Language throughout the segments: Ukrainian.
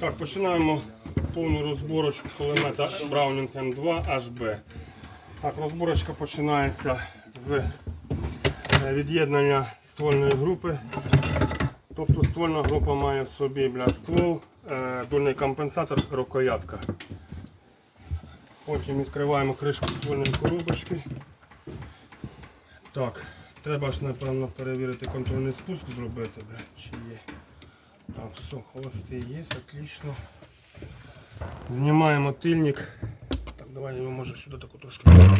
Так, починаємо повну розборочку кулемета Browning M2 HB. Так, розборочка починається з е, від'єднання ствольної групи. Тобто ствольна група має в собі бля, ствол, е, дульний компенсатор, рукоятка. Потім відкриваємо кришку ствольної коробочки. Так, треба ж напевно перевірити контрольний спуск зробити, бля, чи є. Так, все, холости є, отлично. Знімаємо тильник. Так, давай я його може сюди таку трошки. Ладно,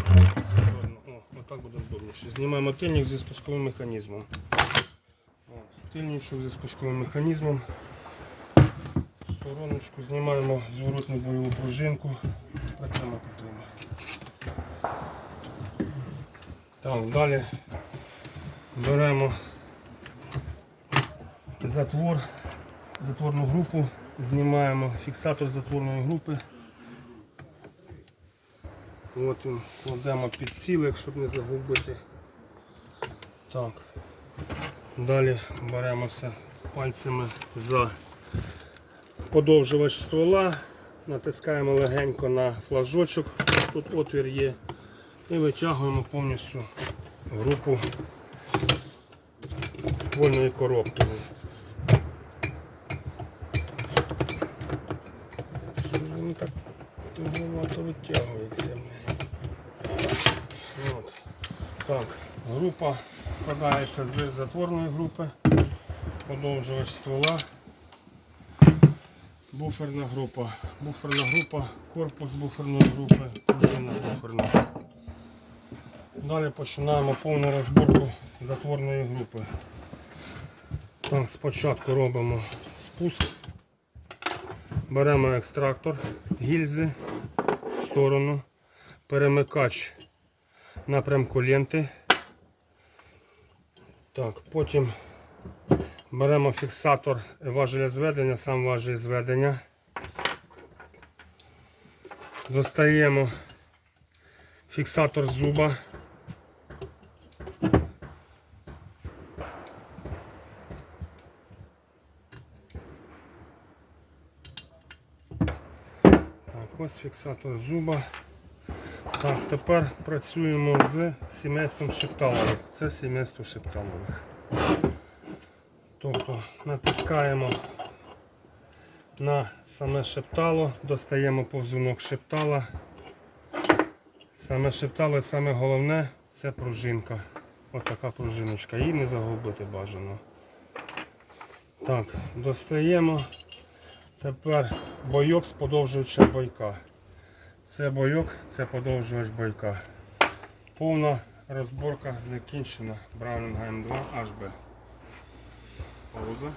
О, отак буде удобніше. Знімаємо тильник зі спусковим механізмом. О, Тильничок зі спусковим механізмом. В Стороночку знімаємо зворотну бойову пружинку. Прямо потрібно. Так, далі беремо затвор, затворну групу, знімаємо фіксатор затворної групи. От він кладемо під цілик, щоб не загубити. Так. Далі беремося пальцями за подовжувач ствола, натискаємо легенько на флажочок, тут отвір є, і витягуємо повністю групу ствольної коробки. Так туговато витягується? От. Так, група складається з затворної групи, подовжувач ствола, буферна група, буферна група, корпус буферної групи, пружина буферна. Далі починаємо повну розборку затворної групи. Так, спочатку робимо спуск, беремо екстрактор, гільзи в сторону, перемикач напрямку ленти. Так, потім беремо фіксатор важеля зведення, сам важель зведення. Достаємо фіксатор зуба. Ось фіксатор зуба. Так, тепер працюємо з сімейством шепталових. Це сімейство шепталових. Тобто натискаємо на саме шептало, достаємо повзунок шептала. Саме шептало і саме головне це пружинка. Отака пружиночка. Її не загубити бажано. Так, достаємо. Тепер бойок з подовжувача бойка. Це бойок, це подовжувач бойка. Повна розборка закінчена Браунінг М2 HB. Пауза.